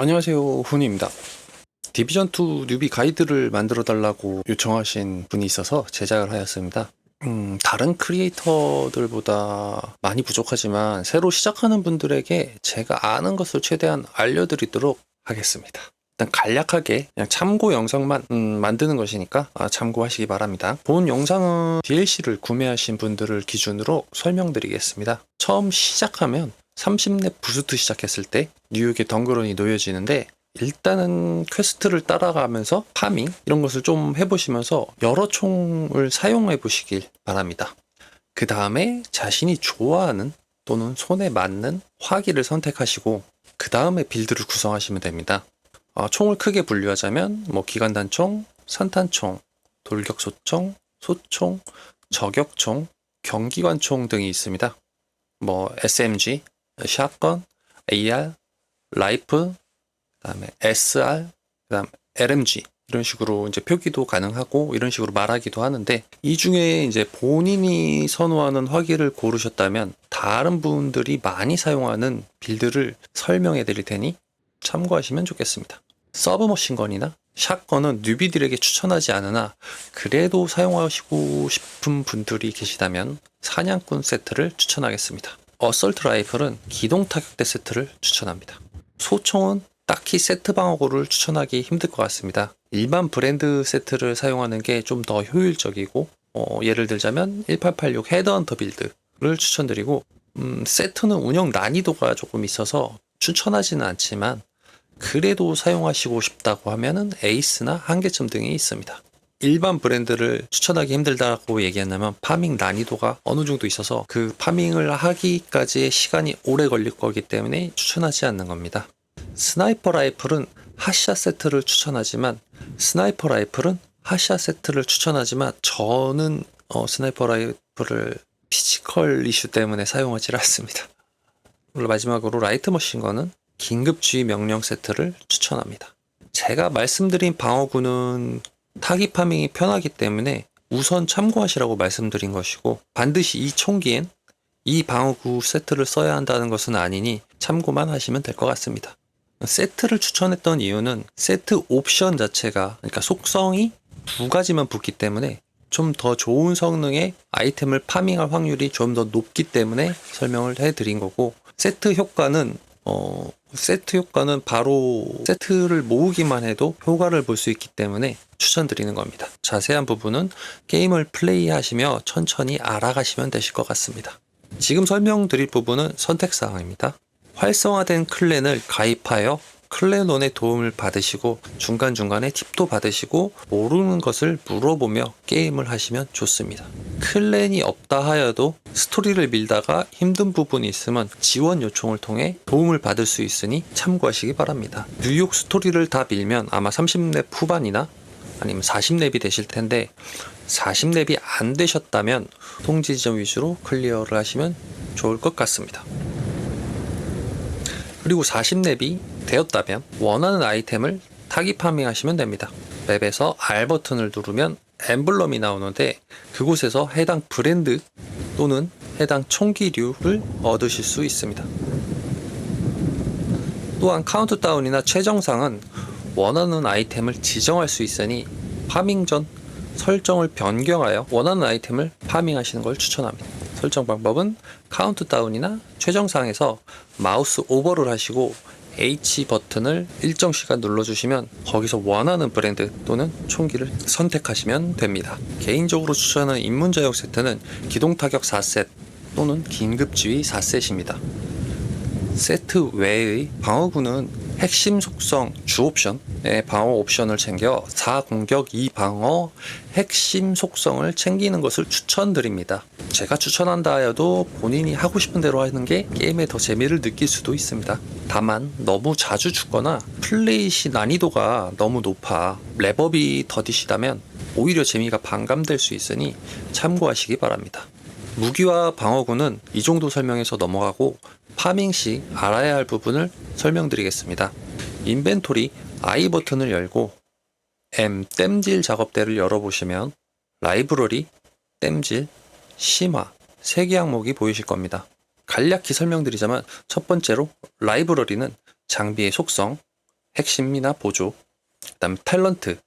안녕하세요 훈입니다. 디비전2 뉴비 가이드를 만들어 달라고 요청하신 분이 있어서 제작을 하였습니다. 음, 다른 크리에이터들보다 많이 부족하지만 새로 시작하는 분들에게 제가 아는 것을 최대한 알려드리도록 하겠습니다. 일단 간략하게 그냥 참고 영상만 음, 만드는 것이니까 아, 참고하시기 바랍니다. 본 영상은 DLC를 구매하신 분들을 기준으로 설명드리겠습니다. 처음 시작하면 30렙 부스트 시작했을 때 뉴욕의 덩그런이 놓여지는데 일단은 퀘스트를 따라가면서 파밍 이런 것을 좀 해보시면서 여러 총을 사용해 보시길 바랍니다. 그 다음에 자신이 좋아하는 또는 손에 맞는 화기를 선택하시고 그 다음에 빌드를 구성하시면 됩니다. 아, 총을 크게 분류하자면 뭐 기관단총, 산탄총, 돌격소총, 소총, 저격총, 경기관총 등이 있습니다. 뭐 SMG, 샷건, AR, 라이프, 그다음에 SR, 그다음 LMG 이런 식으로 이제 표기도 가능하고 이런 식으로 말하기도 하는데 이 중에 이제 본인이 선호하는 화기를 고르셨다면 다른 분들이 많이 사용하는 빌드를 설명해 드릴 테니 참고하시면 좋겠습니다. 서브머신건이나 샷건은 뉴비들에게 추천하지 않으나 그래도 사용하시고 싶은 분들이 계시다면 사냥꾼 세트를 추천하겠습니다. 어설트 라이플은 기동 타격대 세트를 추천합니다. 소총은 딱히 세트 방어구를 추천하기 힘들 것 같습니다. 일반 브랜드 세트를 사용하는 게 좀 더 효율적이고 어, 예를 들자면 1886 헤드헌터 빌드를 추천드리고 음, 세트는 운영 난이도가 조금 있어서 추천하지는 않지만 그래도 사용하시고 싶다고 하면은 에이스나 한계점 등이 있습니다. 일반 브랜드를 추천하기 힘들다고 얘기한다면 파밍 난이도가 어느 정도 있어서 그 파밍을 하기까지의 시간이 오래 걸릴 거기 때문에 추천하지 않는 겁니다. 스나이퍼 라이플은 핫샷 세트를 추천하지만 스나이퍼 라이플은 핫샷 세트를 추천하지만 저는 어, 스나이퍼 라이플을 피지컬 이슈 때문에 사용하지 않습니다. 그리고 마지막으로 라이트 머신건은 긴급 주의 명령 세트를 추천합니다. 제가 말씀드린 방어구는 타기 파밍이 편하기 때문에 우선 참고하시라고 말씀드린 것이고 반드시 이 총기엔 이 방어구 세트를 써야 한다는 것은 아니니 참고만 하시면 될 것 같습니다. 세트를 추천했던 이유는 세트 옵션 자체가 그러니까 속성이 두 가지만 붙기 때문에 좀 더 좋은 성능의 아이템을 파밍할 확률이 좀 더 높기 때문에 설명을 해드린 거고 세트 효과는 어 세트 효과는 바로 세트를 모으기만 해도 효과를 볼 수 있기 때문에 추천드리는 겁니다. 자세한 부분은 게임을 플레이하시며 천천히 알아가시면 되실 것 같습니다. 지금 설명드릴 부분은 선택사항입니다. 활성화된 클랜을 가입하여 클랜원의 도움을 받으시고 중간중간에 팁도 받으시고 모르는 것을 물어보며 게임을 하시면 좋습니다. 클랜이 없다 하여도 스토리를 밀다가 힘든 부분이 있으면 지원 요청을 통해 도움을 받을 수 있으니 참고하시기 바랍니다. 뉴욕 스토리를 다 밀면 아마 30렙 후반이나 아니면 40렙이 되실 텐데 40렙이 안 되셨다면 통지 지점 위주로 클리어를 하시면 좋을 것 같습니다. 그리고 40렙이 되었다면 원하는 아이템을 타기 파밍하시면 됩니다. 맵에서 R 버튼을 누르면 엠블럼이 나오는데 그곳에서 해당 브랜드 또는 해당 총기류를 얻으실 수 있습니다. 또한 카운트다운이나 최정상은 원하는 아이템을 지정할 수 있으니 파밍 전 설정을 변경하여 원하는 아이템을 파밍하시는 걸 추천합니다. 설정 방법은 카운트다운이나 최정상에서 마우스 오버를 하시고 H 버튼을 일정 시간 눌러주시면 거기서 원하는 브랜드 또는 총기를 선택하시면 됩니다. 개인적으로 추천하는 입문자용 세트는 기동타격 4셋 또는 긴급지휘 4셋입니다. 세트 외의 방어구는 핵심 속성 주 옵션의 방어 옵션을 챙겨 4 공격 2 방어 핵심 속성을 챙기는 것을 추천드립니다. 제가 추천한다 하여도 본인이 하고 싶은 대로 하는 게 게임에 더 재미를 느낄 수도 있습니다. 다만 너무 자주 죽거나 플레이시 난이도가 너무 높아 랩업이 더디시다면 오히려 재미가 반감될 수 있으니 참고하시기 바랍니다. 무기와 방어구는 이 정도 설명해서 넘어가고 파밍 시 알아야 할 부분을 설명드리겠습니다. 인벤토리 I 버튼을 열고 M 땜질 작업대를 열어보시면 라이브러리, 땜질, 심화 세 개 항목이 보이실 겁니다. 간략히 설명드리자면 첫 번째로 라이브러리는 장비의 속성, 핵심이나 보조, 그다음 탤런트,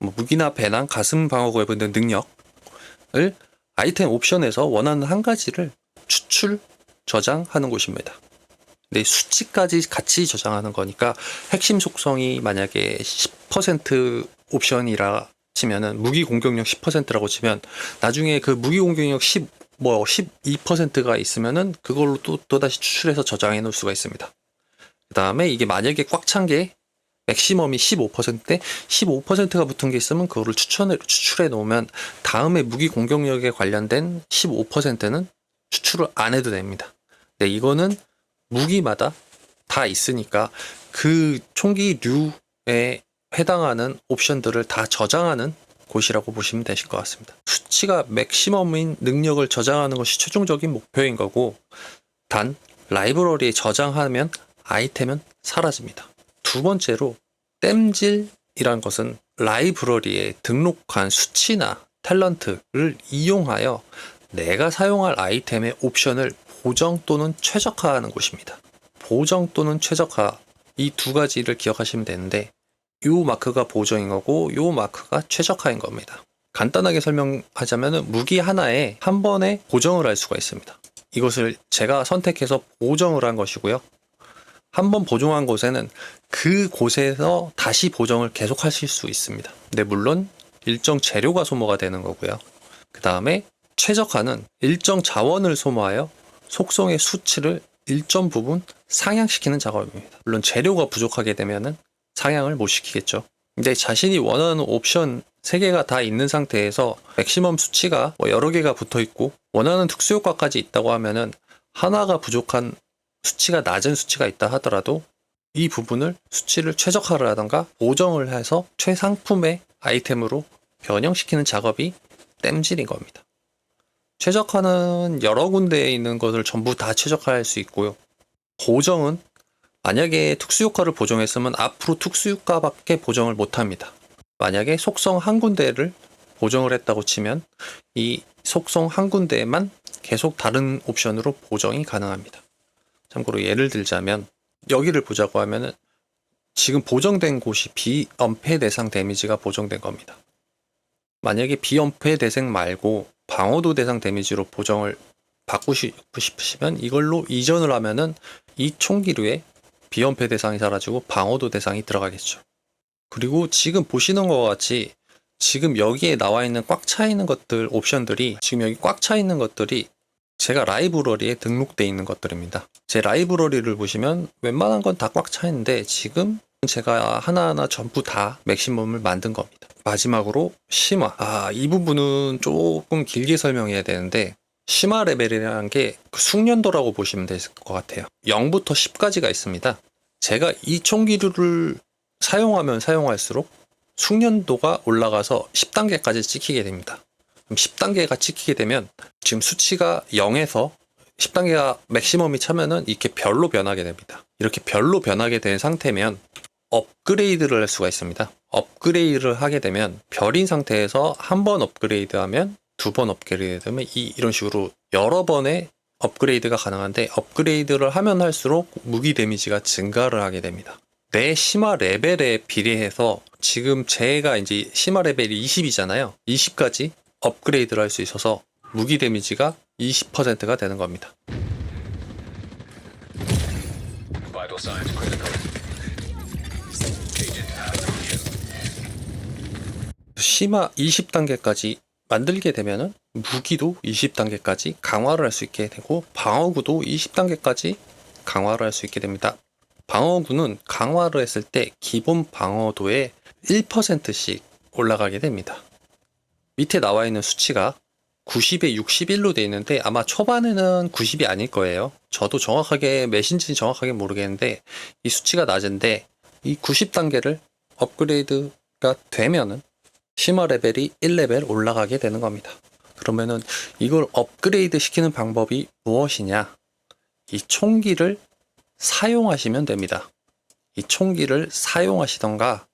뭐 무기나 배낭, 가슴 방어구에 붙는 능력을 아이템 옵션에서 원하는 한 가지를 추출, 저장하는 곳입니다. 이 수치까지 같이 저장하는 거니까 핵심 속성이 만약에 10% 옵션이라 치면은 무기 공격력 10%라고 치면 나중에 그 무기 공격력 10, 뭐 12%가 있으면은 그걸로 또, 또 다시 추출해서 저장해 놓을 수가 있습니다. 그 다음에 이게 만약에 꽉 찬 게 맥시멈이 15%대 15%가 붙은 게 있으면 그거를 추천해, 추출해 놓으면 다음에 무기 공격력에 관련된 15%는 추출을 안 해도 됩니다. 네, 이거는 무기마다 다 있으니까 그 총기류에 해당하는 옵션들을 다 저장하는 곳이라고 보시면 되실 것 같습니다. 수치가 맥시멈인 능력을 저장하는 것이 최종적인 목표인 거고 단 라이브러리에 저장하면 아이템은 사라집니다. 두 번째로 땜질이란 것은 라이브러리에 등록한 수치나 탤런트를 이용하여 내가 사용할 아이템의 옵션을 보정 또는 최적화하는 곳입니다. 보정 또는 최적화 이 두 가지를 기억하시면 되는데 요 마크가 보정인 거고 요 마크가 최적화인 겁니다. 간단하게 설명하자면 무기 하나에 한 번에 보정을 할 수가 있습니다. 이것을 제가 선택해서 보정을 한 것이고요. 한 번 보정한 곳에는 그 곳에서 다시 보정을 계속 하실 수 있습니다. 근데 물론 일정 재료가 소모가 되는 거고요. 그 다음에 최적화는 일정 자원을 소모하여 속성의 수치를 일정 부분 상향시키는 작업입니다. 물론 재료가 부족하게 되면은 상향을 못 시키겠죠. 근데 자신이 원하는 옵션 3개가 다 있는 상태에서 맥시멈 수치가 뭐 여러 개가 붙어 있고 원하는 특수 효과까지 있다고 하면은 하나가 부족한 수치가 낮은 수치가 있다 하더라도 이 부분을 수치를 최적화를 하던가 보정을 해서 최상품의 아이템으로 변형시키는 작업이 땜질인 겁니다. 최적화는 여러 군데에 있는 것을 전부 다 최적화할 수 있고요. 보정은 만약에 특수효과를 보정했으면 앞으로 특수효과밖에 보정을 못합니다. 만약에 속성 한 군데를 보정을 했다고 치면 이 속성 한 군데에만 계속 다른 옵션으로 보정이 가능합니다. 참고로 예를 들자면 여기를 보자고 하면은 지금 보정된 곳이 비엄폐 대상 데미지가 보정된 겁니다. 만약에 비엄폐 대상 말고 방어도 대상 데미지로 보정을 바꾸시고 싶으시면 이걸로 이전을 하면은 이 총기류에 비연패 대상이 사라지고 방어도 대상이 들어가겠죠. 그리고 지금 보시는 것 같이 지금 여기에 나와 있는 꽉 차 있는 것들 옵션들이 지금 여기 꽉 차 있는 것들이 제가 라이브러리에 등록되어 있는 것들입니다. 제 라이브러리를 보시면 웬만한 건 다 꽉 차 있는데 지금 제가 하나하나 전부 다 맥시멈을 만든 겁니다. 마지막으로 심화. 아, 이 부분은 조금 길게 설명해야 되는데 심화 레벨이라는 게그 숙련도라고 보시면 될 것 같아요. 0부터 10까지가 있습니다. 제가 이 총기류를 사용하면 사용할수록 숙련도가 올라가서 10단계까지 찍히게 됩니다. 그럼 10단계가 찍히게 되면 지금 수치가 0에서 10단계가 맥시멈이 차면은 이렇게 별로 변하게 됩니다. 이렇게 별로 변하게 된 상태면 업그레이드를 할 수가 있습니다. 업그레이드를 하게 되면 별인 상태에서 한 번 업그레이드하면 두 번 업그레이드하면 이 이런 식으로 여러 번의 업그레이드가 가능한데 업그레이드를 하면 할수록 무기 데미지가 증가를 하게 됩니다. 내 심화 레벨에 비례해서 지금 제가 이제 심화 레벨이 20이잖아요. 20까지 업그레이드를 할 수 있어서 무기 데미지가 20%가 되는 겁니다. 심화 20단계까지 만들게 되면은 무기도 20단계까지 강화를 할 수 있게 되고 방어구도 20단계까지 강화를 할 수 있게 됩니다. 방어구는 강화를 했을 때 기본 방어도의 1%씩 올라가게 됩니다. 밑에 나와 있는 수치가 90에 61로 되어 있는데 아마 초반에는 90이 아닐 거예요. 저도 정확하게 몇인지는 정확하게 모르겠는데 이 수치가 낮은데 이 90 단계를 업그레이드가 되면은 심화 레벨이 1레벨 올라가게 되는 겁니다. 그러면은 이걸 업그레이드 시키는 방법이 무엇이냐? 이 총기를 사용하시면 됩니다. 이 총기를 사용하시던가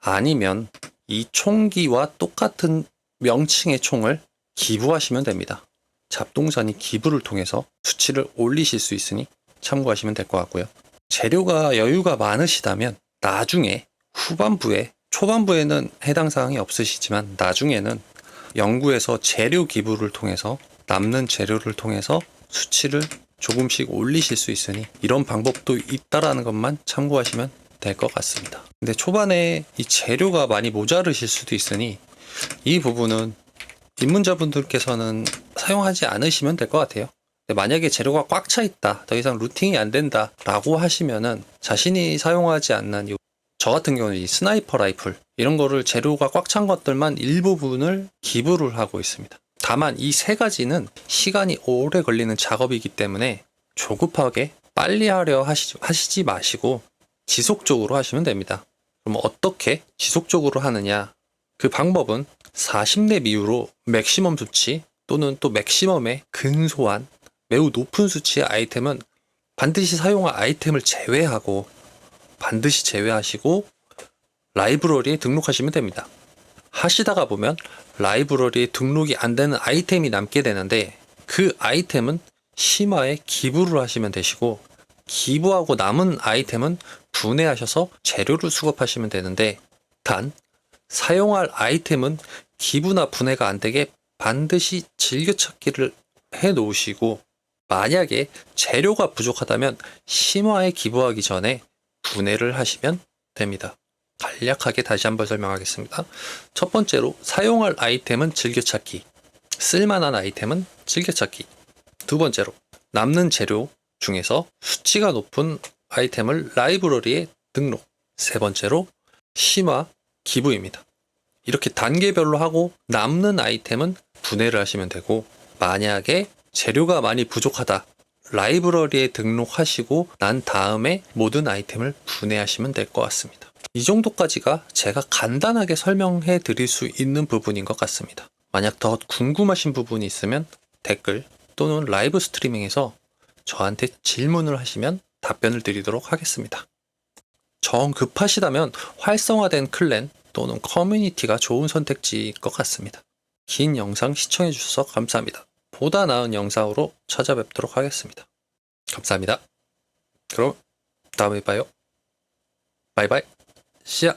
아니면 이 총기와 똑같은 명칭의 총을 기부하시면 됩니다. 잡동사니 기부를 통해서 수치를 올리실 수 있으니 참고하시면 될 것 같고요. 재료가 여유가 많으시다면 나중에 후반부에 초반부에는 해당 사항이 없으시지만 나중에는 연구에서 재료 기부를 통해서 남는 재료를 통해서 수치를 조금씩 올리실 수 있으니 이런 방법도 있다라는 것만 참고하시면 될 것 같습니다. 근데 초반에 이 재료가 많이 모자르실 수도 있으니 이 부분은 입문자분들께서는 사용하지 않으시면 될 것 같아요. 만약에 재료가 꽉 차 있다, 더 이상 루팅이 안 된다 라고 하시면은 자신이 사용하지 않는 이- 저 같은 경우는 이 스나이퍼 라이플 이런 거를 재료가 꽉 찬 것들만 일부분을 기부를 하고 있습니다. 다만 이 세 가지는 시간이 오래 걸리는 작업이기 때문에 조급하게 빨리 하려 하시지, 하시지 마시고 지속적으로 하시면 됩니다. 그럼 어떻게 지속적으로 하느냐? 그 방법은 40렙 이후로 맥시멈 수치 또는 또 맥시멈의 근소한 매우 높은 수치의 아이템은 반드시 사용할 아이템을 제외하고 반드시 제외하시고 라이브러리에 등록하시면 됩니다. 하시다가 보면 라이브러리에 등록이 안 되는 아이템이 남게 되는데 그 아이템은 심화에 기부를 하시면 되시고 기부하고 남은 아이템은 분해하셔서 재료를 수급하시면 되는데 단 사용할 아이템은 기부나 분해가 안 되게 반드시 즐겨찾기를 해 놓으시고 만약에 재료가 부족하다면 심화에 기부하기 전에 분해를 하시면 됩니다. 간략하게 다시 한번 설명하겠습니다. 첫 번째로 사용할 아이템은 즐겨찾기, 쓸만한 아이템은 즐겨찾기. 두 번째로 남는 재료 중에서 수치가 높은 아이템을 라이브러리에 등록. 세 번째로 심화 기부입니다. 이렇게 단계별로 하고 남는 아이템은 분해를 하시면 되고 만약에 재료가 많이 부족하다. 라이브러리에 등록하시고 난 다음에 모든 아이템을 분해하시면 될 것 같습니다. 이 정도까지가 제가 간단하게 설명해 드릴 수 있는 부분인 것 같습니다. 만약 더 궁금하신 부분이 있으면 댓글 또는 라이브 스트리밍에서 저한테 질문을 하시면 답변을 드리도록 하겠습니다. 정 급하시다면 활성화된 클랜 또는 커뮤니티가 좋은 선택지일 것 같습니다. 긴 영상 시청해 주셔서 감사합니다. 보다 나은 영상으로 찾아뵙도록 하겠습니다. 감사합니다. 그럼 다음에 봐요. 바이바이. 시야.